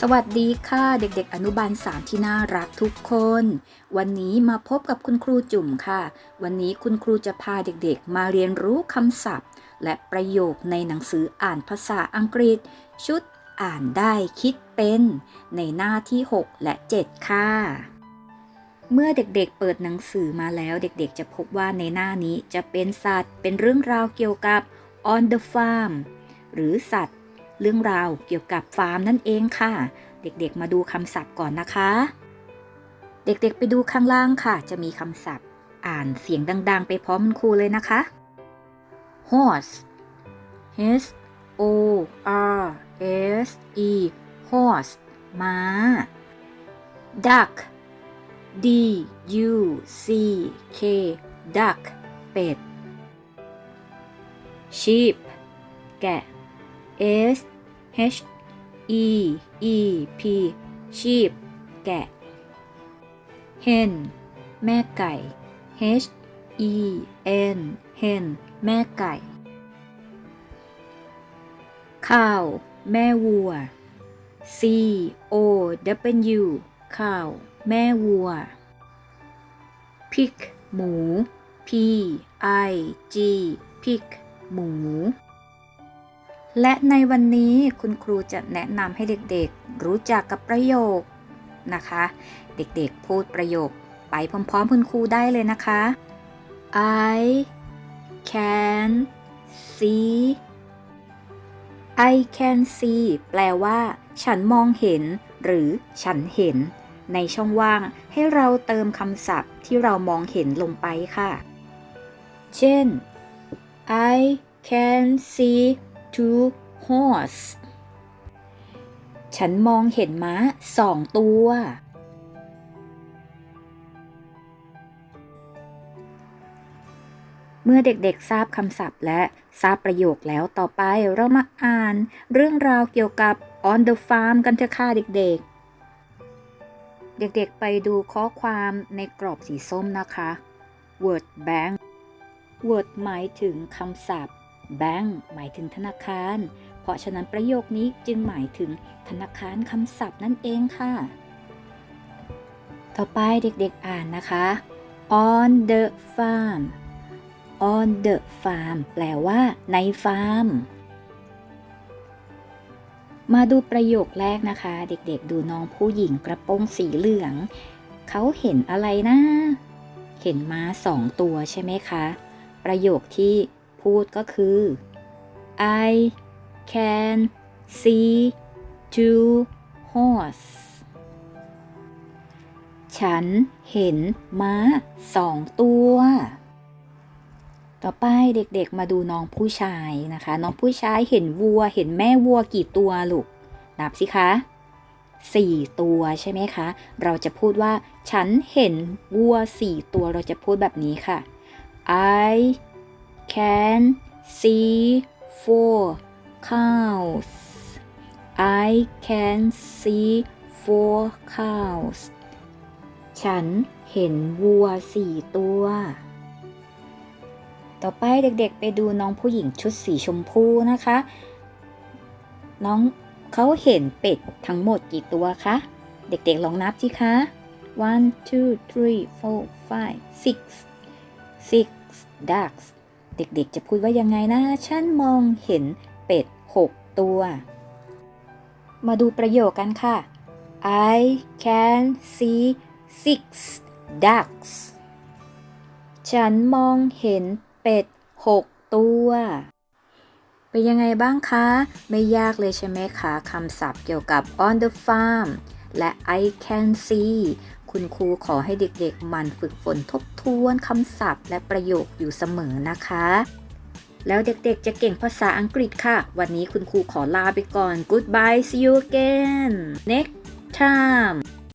สวัสดีค่ะเด็กๆ อนุบาลสามที่น่ารักทุกคน วันนี้มาพบกับคุณครูจุ่มค่ะ วันนี้คุณครูจะพาเด็กๆ มาเรียนรู้คำศัพท์ และประโยคในหนังสืออ่านภาษาอังกฤษ ชุดอ่านได้คิดเป็น ในหน้าที่ 6 และ 7 ค่ะ เมื่อเด็กๆเปิดหนังสือมาแล้วเด็กๆ จะพบว่าในหน้านี้จะเป็นสัตว์ เป็นเรื่องราวเกี่ยวกับ on the farm หรือสัตว์ เรื่องราวเกี่ยวกับฟาร์มนั่นเองค่ะ เด็กๆมาดูคำศัพท์ก่อนนะคะ เด็กๆไปดูข้างล่างค่ะ จะมีคำศัพท์ อ่านเสียงดัง ๆ ไปพร้อมคุณครูเลยนะคะ horse h o r s e horse ม้า duck d u c k duck เป็ด sheep แกะ S H E E P sheep แกะ hen แม่ไก่ H E N hen แม่ไก่ ข้าว แม่วัว C O W ข้าว แม่วัว pig หมู P I G pig หมู และในวันนี้คุณครูจะแนะนำให้เด็กๆ รู้จักกับประโยคนะคะ เด็กๆพูดประโยคไปพร้อมๆคุณครูได้เลยนะคะ I can see I can see แปลว่า ฉันมองเห็น หรือฉันเห็น ในช่องว่างให้เราเติมคำศัพท์ที่เรามองเห็นลงไปค่ะ เช่น I can see two horse ฉันมองเห็นม้าสองตัว เมื่อเด็กๆทราบคำศัพท์และทราบประโยคแล้วต่อไปเรามาอ่านเรื่องราวเกี่ยวกับ on the farm กันเถอะค่ะเด็กๆเด็กๆ ไปดูข้อความในกรอบสีส้มนะคะ word bank word หมายถึงคำศัพท์ bank หมายถึงธนาคาร เพราะฉะนั้นประโยคนี้จึงหมายถึงธนาคารคำศัพท์นั่นเองค่ะ ต่อไปเด็กๆอ่านนะคะ on the farm on the farm แปลว่าในฟาร์ม มาดูประโยคแรกนะคะ เด็กๆ ดูน้องผู้หญิงกระโปรงสีเหลือง เขาเห็นอะไรนะ เห็นม้าสองตัวใช่ไหมคะ ประโยคที่ พูดก็คือ I can see two horse ฉันเห็นม้าสองตัว ต่อไปเด็กๆมาดูน้องผู้ชายนะคะ น้องผู้ชายเห็นวัวเห็นแม่วัวกี่ตัวลูก นับสิคะสี่ตัวใช่ไหมคะ เราจะพูดว่า ฉันเห็นวัวสี่ตัวเราจะพูดแบบนี้ค่ะ I can see four cows I can see four cows ฉันเห็นวัวสี่ตัว ต่อไปเด็กๆไปดูน้องผู้หญิงชุดสีชมพูนะคะ น้องเขาเห็นเป็ดทั้งหมดกี่ตัวคะ เด็กๆลองนับสิคะ one two three four five six six ducks เด็กๆ จะพูดว่ายังไงนะ ฉันมองเห็นเป็ด6ตัว มาดูประโยคกันค่ะ I can see six ducks ฉันมองเห็นเป็ด6ตัว เป็นยังไงบ้างคะ ไม่ยากเลยใช่ไหมคะคำศัพท์เกี่ยวกับ on the farm และ I can see คุณครูขอให้เด็กๆหมันฝึกฝนทบทวนคำศัพท์และประโยคอยู่เสมอนะคะ แล้วเด็กๆจะเก่งภาษาอังกฤษค่ะ วันนี้คุณครูขอลาไปก่อน goodbye see you again next time